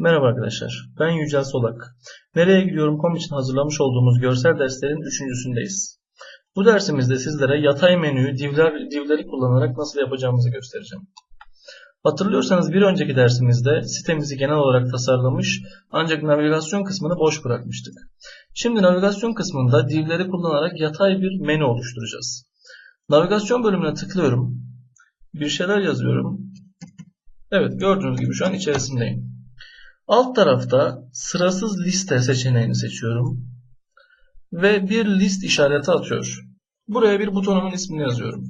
Merhaba arkadaşlar, ben Yücel Solak. Nereye gidiyorum.com için hazırlamış olduğumuz görsel derslerin üçüncüsündeyiz. Bu dersimizde sizlere yatay menüyü divler, divleri kullanarak nasıl yapacağımızı göstereceğim. Hatırlıyorsanız bir önceki dersimizde sitemizi genel olarak tasarlamış ancak navigasyon kısmını boş bırakmıştık. Şimdi navigasyon kısmında divleri kullanarak yatay bir menü oluşturacağız. Navigasyon bölümüne tıklıyorum. Bir şeyler yazıyorum. Evet gördüğünüz gibi şu an içerisindeyim. Alt tarafta sırasız liste seçeneğini seçiyorum. Ve bir list işareti atıyor. Buraya bir butonumun ismini yazıyorum.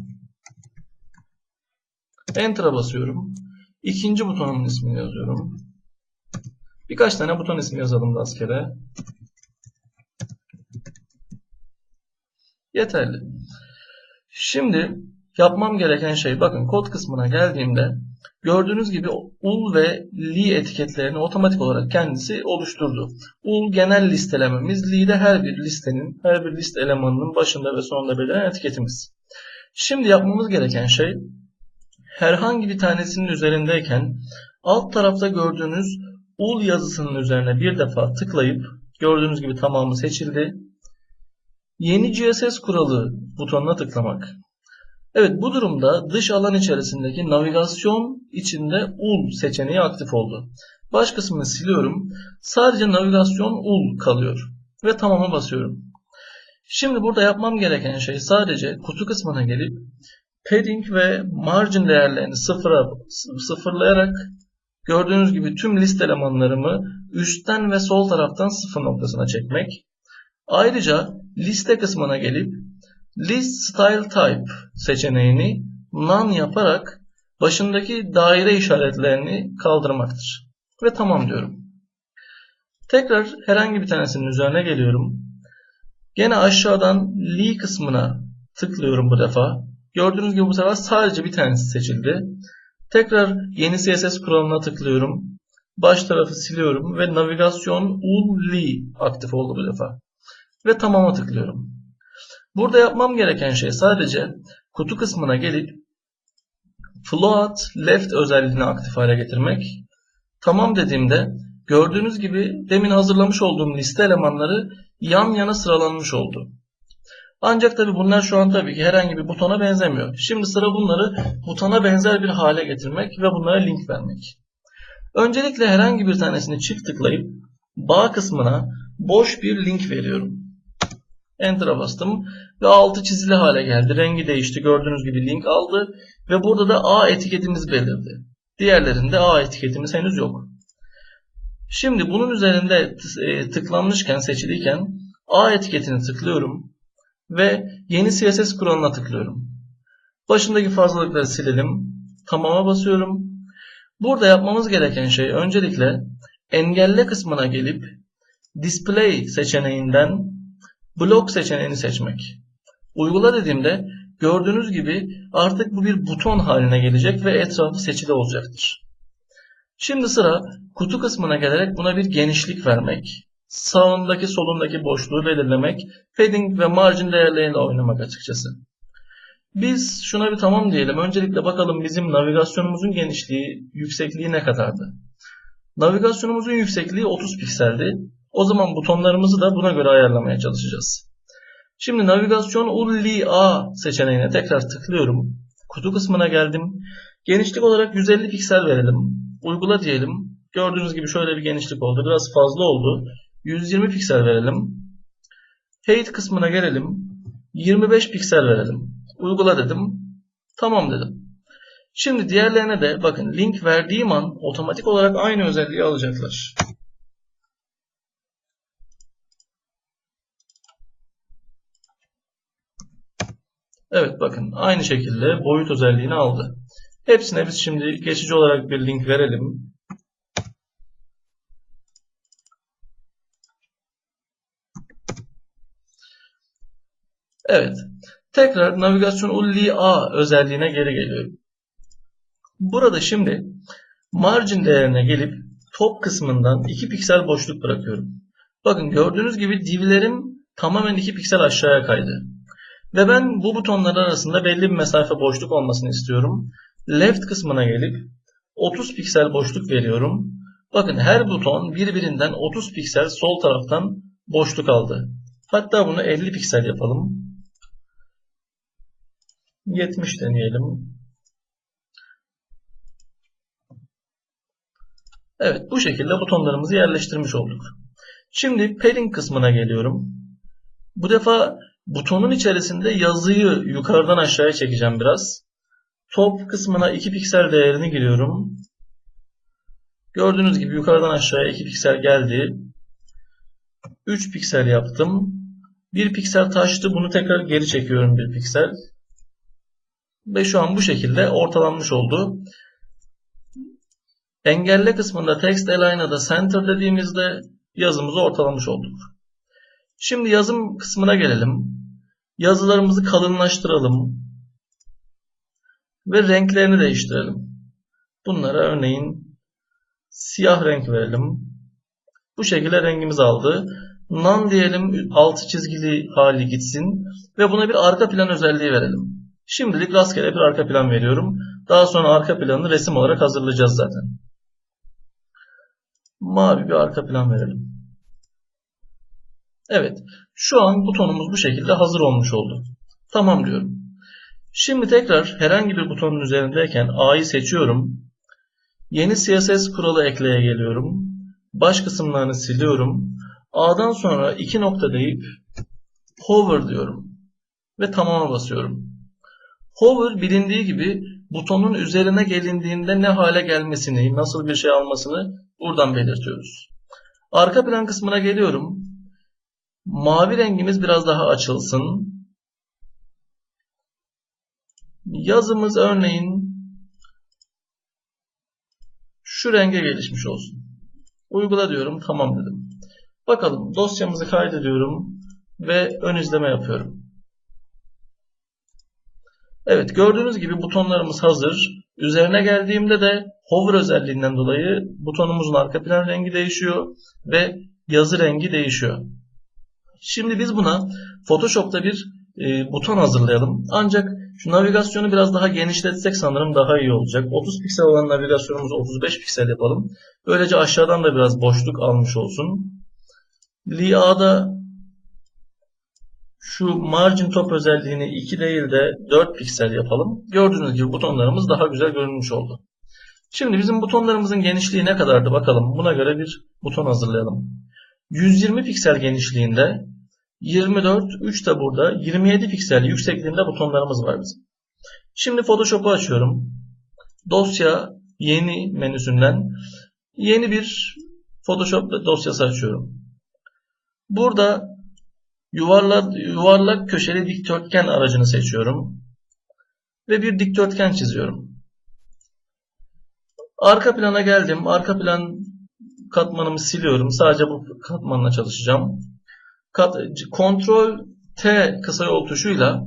Enter'a basıyorum. İkinci butonumun ismini yazıyorum. Birkaç tane buton ismi yazalım rastgele. Yeterli. Şimdi yapmam gereken şey bakın kod kısmına geldiğimde gördüğünüz gibi ul ve li etiketlerini otomatik olarak kendisi oluşturdu. Ul genel listelememiz, li de her bir listenin, her bir list elemanının başında ve sonunda belirlen etiketimiz. Şimdi yapmamız gereken şey herhangi bir tanesinin üzerindeyken alt tarafta gördüğünüz ul yazısının üzerine bir defa tıklayıp gördüğünüz gibi tamamı seçildi. Yeni CSS kuralı butonuna tıklamak. Evet bu durumda dış alan içerisindeki navigasyon içinde ul seçeneği aktif oldu. Baş kısmını siliyorum. Sadece navigasyon ul kalıyor. Ve tamama basıyorum. Şimdi burada yapmam gereken şey sadece kutu kısmına gelip padding ve margin değerlerini sıfıra, sıfırlayarak gördüğünüz gibi tüm list elemanlarımı üstten ve sol taraftan sıfır noktasına çekmek. Ayrıca liste kısmına gelip List Style Type seçeneğini none yaparak başındaki daire işaretlerini kaldırmaktır. Ve tamam diyorum. Tekrar herhangi bir tanesinin üzerine geliyorum. Gene aşağıdan Li kısmına tıklıyorum bu defa. Gördüğünüz gibi bu sefer sadece bir tanesi seçildi. Tekrar yeni CSS kuralına tıklıyorum. Baş tarafı siliyorum ve navigasyon ul li aktif oldu bu defa. Ve tamama tıklıyorum. Burada yapmam gereken şey sadece kutu kısmına gelip float left özelliğini aktif hale getirmek. Tamam dediğimde gördüğünüz gibi demin hazırlamış olduğum liste elemanları yan yana sıralanmış oldu. Ancak tabi bunlar şu an tabii ki herhangi bir butona benzemiyor. Şimdi sıra bunları butona benzer bir hale getirmek ve bunlara link vermek. Öncelikle herhangi bir tanesini çift tıklayıp bağ kısmına boş bir link veriyorum. Enter'a bastım ve altı çizili hale geldi. Rengi değişti. Gördüğünüz gibi link aldı ve burada da A etiketimiz belirdi. Diğerlerinde A etiketimiz henüz yok. Şimdi bunun üzerinde e, tıklanmışken, seçiliyken A etiketini tıklıyorum ve yeni CSS kuralına tıklıyorum. Başındaki fazlalıkları silelim. Tamama basıyorum. Burada yapmamız gereken şey öncelikle engelle kısmına gelip display seçeneğinden blok seçeneğini seçmek. Uygula dediğimde gördüğünüz gibi artık bu bir buton haline gelecek ve etrafı seçili olacaktır. Şimdi sıra kutu kısmına gelerek buna bir genişlik vermek, sağındaki solundaki boşluğu belirlemek, padding ve margin değerleriyle oynamak açıkçası. Biz şuna bir tamam diyelim. Öncelikle bakalım bizim navigasyonumuzun genişliği, yüksekliği ne kadardı? Navigasyonumuzun yüksekliği 30 pikseldi. O zaman butonlarımızı da buna göre ayarlamaya çalışacağız. Şimdi navigasyon ulli A seçeneğine tekrar tıklıyorum. Kutu kısmına geldim. Genişlik olarak 150 piksel verelim. Uygula diyelim. Gördüğünüz gibi şöyle bir genişlik oldu. Biraz fazla oldu. 120 piksel verelim. Height kısmına gelelim. 25 piksel verelim. Uygula dedim. Tamam dedim. Şimdi diğerlerine de bakın link verdiğim an otomatik olarak aynı özelliği alacaklar. Evet bakın aynı şekilde boyut özelliğini aldı. Hepsine biz şimdi geçici olarak bir link verelim. Evet. Tekrar navigasyon ulli A özelliğine geri geliyorum. Burada şimdi margin değerine gelip top kısmından 2 piksel boşluk bırakıyorum. Bakın gördüğünüz gibi divlerim tamamen 2 piksel aşağıya kaydı. Ve ben bu butonlar arasında belli bir mesafe boşluk olmasını istiyorum. Left kısmına gelip 30 piksel boşluk veriyorum. Bakın her buton birbirinden 30 piksel sol taraftan boşluk aldı. Hatta bunu 50 piksel yapalım. 70 deneyelim. Evet bu şekilde butonlarımızı yerleştirmiş olduk. Şimdi padding kısmına geliyorum. Bu defa butonun içerisinde yazıyı yukarıdan aşağıya çekeceğim biraz. Top kısmına 2 piksel değerini giriyorum. Gördüğünüz gibi yukarıdan aşağıya 2 piksel geldi. 3 piksel yaptım. 1 piksel taştı. Bunu tekrar geri çekiyorum 1 piksel. Ve şu an bu şekilde ortalanmış oldu. Engelle kısmında text align'a da center dediğimizde yazımızı ortalamış olduk. Şimdi yazım kısmına gelelim. Yazılarımızı kalınlaştıralım. Ve renklerini değiştirelim. Bunlara örneğin siyah renk verelim. Bu şekilde rengimiz aldı. None diyelim altı çizgili hali gitsin. Ve buna bir arka plan özelliği verelim. Şimdilik rastgele bir arka plan veriyorum. Daha sonra arka planını resim olarak hazırlayacağız zaten. Mavi bir arka plan verelim. Evet. Şu an butonumuz bu şekilde hazır olmuş oldu. Tamam diyorum. Şimdi tekrar herhangi bir butonun üzerindeyken A'yı seçiyorum. Yeni CSS kuralı ekleye geliyorum. Baş kısımlarını siliyorum. A'dan sonra iki nokta deyip hover diyorum. Ve tamama basıyorum. Hover bilindiği gibi butonun üzerine gelindiğinde ne hale gelmesini, nasıl bir şey almasını buradan belirtiyoruz. Arka plan kısmına geliyorum. Mavi rengimiz biraz daha açılsın. Yazımız örneğin şu renge gelişmiş olsun. Uygula diyorum. Tamam dedim. Bakalım dosyamızı kaydediyorum ve ön izleme yapıyorum. Evet gördüğünüz gibi butonlarımız hazır. Üzerine geldiğimde de hover özelliğinden dolayı butonumuzun arka plan rengi değişiyor ve yazı rengi değişiyor. Şimdi biz buna Photoshop'ta bir e, buton hazırlayalım. Ancak şu navigasyonu biraz daha genişletsek sanırım daha iyi olacak. 30 piksel olan navigasyonumuzu 35 piksel yapalım. Böylece aşağıdan da biraz boşluk almış olsun. LIA'da şu margin top özelliğini 2 değil de 4 piksel yapalım. Gördüğünüz gibi butonlarımız daha güzel görünmüş oldu. Şimdi bizim butonlarımızın genişliği ne kadardı bakalım. Buna göre bir buton hazırlayalım. 120 piksel genişliğinde 24, 3 de burada 27 piksel yüksekliğinde butonlarımız var bizim. Şimdi Photoshop'u açıyorum. Dosya yeni menüsünden yeni bir Photoshop dosyası açıyorum. Burada yuvarlak, yuvarlak köşeli dikdörtgen aracını seçiyorum. Ve bir dikdörtgen çiziyorum. Arka plana geldim. Arka plan katmanımı siliyorum. Sadece bu katmanla çalışacağım. Kat, Ctrl T kısa yol tuşuyla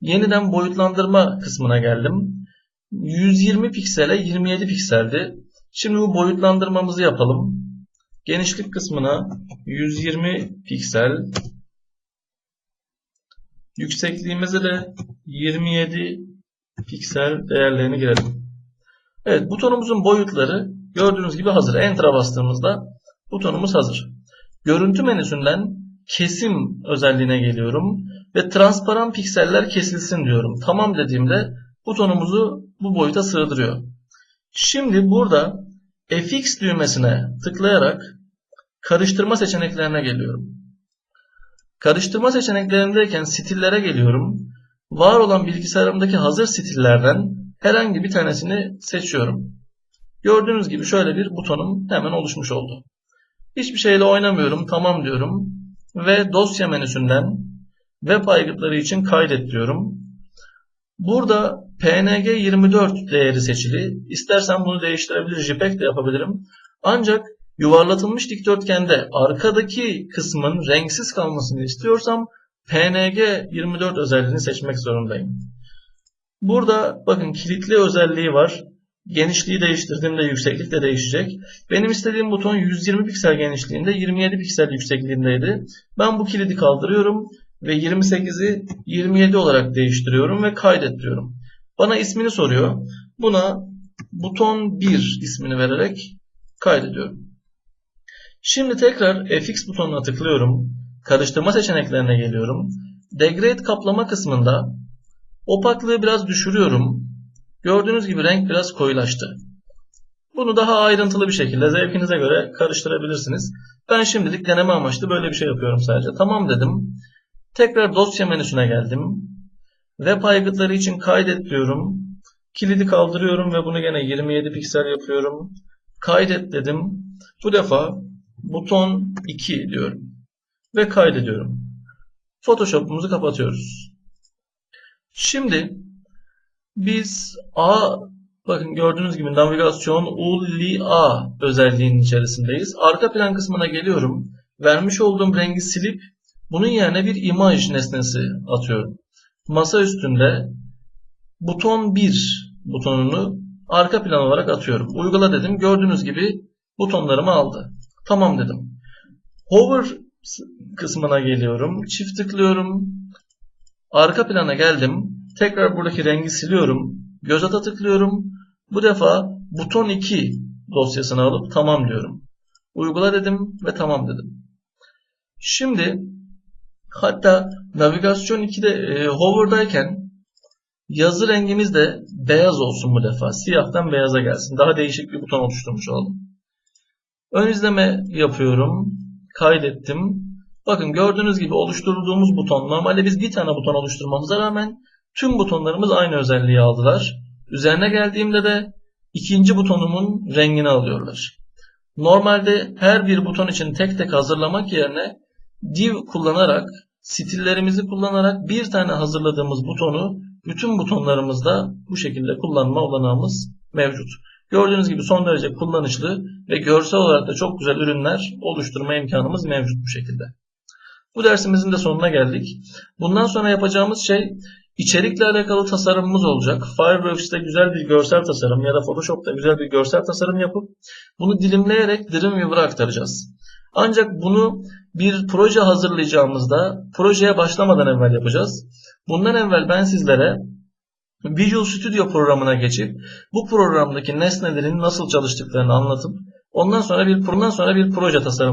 yeniden boyutlandırma kısmına geldim. 120 piksele 27 pikseldi. Şimdi bu boyutlandırmamızı yapalım. Genişlik kısmına 120 piksel. Yüksekliğimize de 27 piksel değerlerini girelim. Evet butonumuzun boyutları gördüğünüz gibi hazır. Enter'a bastığımızda butonumuz hazır. Görüntü menüsünden kesim özelliğine geliyorum ve transparan pikseller kesilsin diyorum. Tamam dediğimde butonumuzu bu boyuta sığdırıyor. Şimdi burada FX düğmesine tıklayarak karıştırma seçeneklerine geliyorum. Karıştırma seçeneklerindeyken stillere geliyorum. Var olan bilgisayarımdaki hazır stillerden herhangi bir tanesini seçiyorum. Gördüğünüz gibi şöyle bir butonum hemen oluşmuş oldu. Hiçbir şeyle oynamıyorum. Tamam diyorum. Ve dosya menüsünden web aygıtları için kaydet diyorum. Burada PNG 24 değeri seçili. İstersen bunu değiştirebilir. JPEG de yapabilirim. Ancak yuvarlatılmış dikdörtgende arkadaki kısmın renksiz kalmasını istiyorsam PNG 24 özelliğini seçmek zorundayım. Burada bakın kilitli özelliği var. Genişliği değiştirdiğimde yükseklik de değişecek. Benim istediğim buton 120 piksel genişliğinde 27 piksel yüksekliğindeydi. Ben bu kilidi kaldırıyorum ve 28'i 27 olarak değiştiriyorum ve kaydet diyorum. Bana ismini soruyor. Buna buton 1 ismini vererek Kaydediyorum. Şimdi tekrar FX butonuna tıklıyorum. Karıştırma seçeneklerine geliyorum. Degrade kaplama kısmında opaklığı biraz düşürüyorum. Gördüğünüz gibi renk biraz koyulaştı. Bunu daha ayrıntılı bir şekilde zevkinize göre karıştırabilirsiniz. Ben şimdilik deneme amaçlı böyle bir şey yapıyorum sadece. Tamam dedim. Tekrar dosya menüsüne geldim. Web aygıtları için kaydet diyorum. Kilidi kaldırıyorum ve bunu gene 27 piksel yapıyorum. Kaydet dedim. Bu defa buton 2 diyorum. Ve kaydediyorum. Photoshop'umuzu kapatıyoruz. Şimdi biz A bakın gördüğünüz gibi navigasyon ULA özelliğinin içerisindeyiz. Arka plan kısmına geliyorum. Vermiş olduğum rengi silip bunun yerine bir imaj nesnesi atıyorum. Masa üstünde buton 1 butonunu arka plan olarak atıyorum. Uygula dedim. Gördüğünüz gibi butonlarımı aldı. Tamam dedim. Hover kısmına geliyorum. Çift tıklıyorum. Arka plana geldim. Tekrar buradaki rengi siliyorum. Göz ata tıklıyorum. Bu defa buton 2 dosyasını alıp tamam diyorum. Uygula dedim ve tamam dedim. Şimdi hatta navigasyon 2'de e, hover'dayken yazı rengimiz de beyaz olsun bu defa. Siyahtan beyaza gelsin. Daha değişik bir buton oluşturmuş olalım. Ön izleme yapıyorum. Kaydettim. Bakın gördüğünüz gibi oluşturduğumuz buton. Normalde biz bir tane buton oluşturmamıza rağmen tüm butonlarımız aynı özelliği aldılar. Üzerine geldiğimde de ikinci butonumun rengini alıyorlar. Normalde her bir buton için tek tek hazırlamak yerine div kullanarak, stillerimizi kullanarak bir tane hazırladığımız butonu bütün butonlarımızda bu şekilde kullanma olanağımız mevcut. Gördüğünüz gibi son derece kullanışlı ve görsel olarak da çok güzel ürünler oluşturma imkanımız mevcut bu şekilde. Bu dersimizin de sonuna geldik. Bundan sonra yapacağımız şey içerikle alakalı tasarımımız olacak. Fireworks'te güzel bir görsel tasarım ya da Photoshop'ta güzel bir görsel tasarım yapıp bunu dilimleyerek Dreamweaver'a aktaracağız. Ancak bunu bir proje hazırlayacağımızda projeye başlamadan evvel yapacağız. Bundan evvel ben sizlere Visual Studio programına geçip bu programdaki nesnelerin nasıl çalıştıklarını anlatıp ondan sonra bir ondan sonra bir proje tasarım